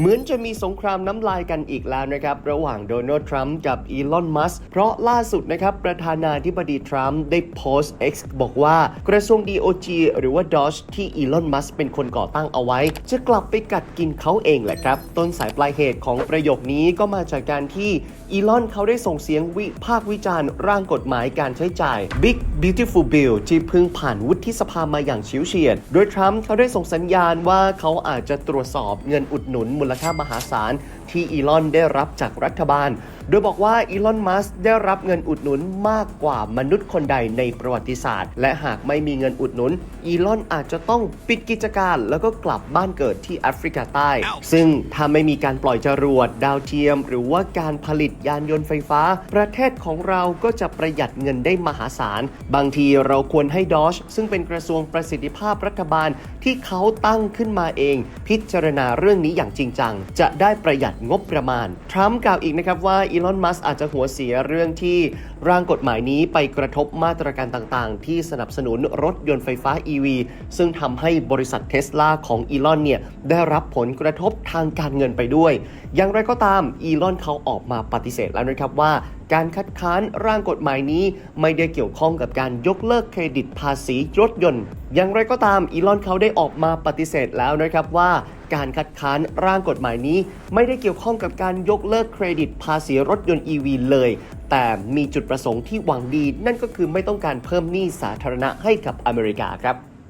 เหมือนจะมีสงครามน้ำลายกันอีกแล้วนะครับ ระหว่างโดนัลด์ทรัมป์กับอีลอนมัสก์เพราะล่าสุดนะครับ ประธานาธิบดีทรัมป์ได้โพสต์ X บอกว่ากระทรวง DOG หรือว่า DOGE ที่อีลอนมัสก์เป็นคนก่อตั้งเอาไว้ จะกลับไปกัดกินเขาเองแหละครับ ต้นสายปลายเหตุของประโยคนี้ก็มาจากการที่อีลอนเขาได้ส่งเสียงวิพากษ์วิจารณ์ร่างกฎหมายการใช้จ่าย Big Beautiful Bill ที่เพิ่งผ่านวุฒิสภามาอย่างชิวเฉียด โดยทรัมป์เขาได้ส่งสัญญาณว่าเขาอาจจะตรวจสอบเงินอุดหนุนมูลค่ามหาศาลที่อีลอนได้รับจากรัฐบาล โดยบอกว่าอีลอนมัสก์ได้รับเงินอุดหนุนมากกว่ามนุษย์คนใดในประวัติศาสตร์ และหากไม่มีเงินอุดหนุน อีลอนอาจจะต้องปิดกิจการ แล้วก็กลับบ้านเกิดที่แอฟริกาใต้ ซึ่งถ้าไม่มีการปล่อยจรวดดาวเทียม หรือว่าการผลิตยานยนต์ไฟฟ้า ประเทศของเราก็จะประหยัดเงินได้มหาศาล บางทีเราควรให้ดอชซึ่งเป็นกระทรวงประสิทธิภาพรัฐบาลที่เขาตั้งขึ้นมาเอง พิจารณาเรื่องนี้อย่างจริงจัง จะได้ประหยัดงบประมาณ ทรัมป์กล่าวอีกนะครับว่าอีลอน มัสอาจจะหัวเสียเรื่องที่ร่างกฎหมายนี้ไปกระทบมาตรการต่างๆ ที่สนับสนุนรถยนต์ไฟฟ้า EV ซึ่งทำให้บริษัทเทสลาของอีลอนเนี่ยได้รับผลกระทบทางการเงินไปด้วย อย่างไรก็ตามอีลอนเขาออกมาปฏิเสธแล้วนะครับว่า การคัดค้านร่างกฎหมายนี้ ไม่ได้เกี่ยวข้องกับการยกเลิกเครดิตภาษีรถยนต์ อย่างไรก็ตามอีลอนเขาได้ออกมาปฏิเสธแล้วนะครับว่าการคัดค้านร่างกฎหมายนี้ ไม่ได้เกี่ยวข้องกับการยกเลิกเครดิตภาษีรถยนต์ EV เลย แต่มีจุดประสงค์ที่หวังดี นั่นก็คือไม่ต้องการเพิ่มหนี้สาธารณะให้กับอเมริกาครับ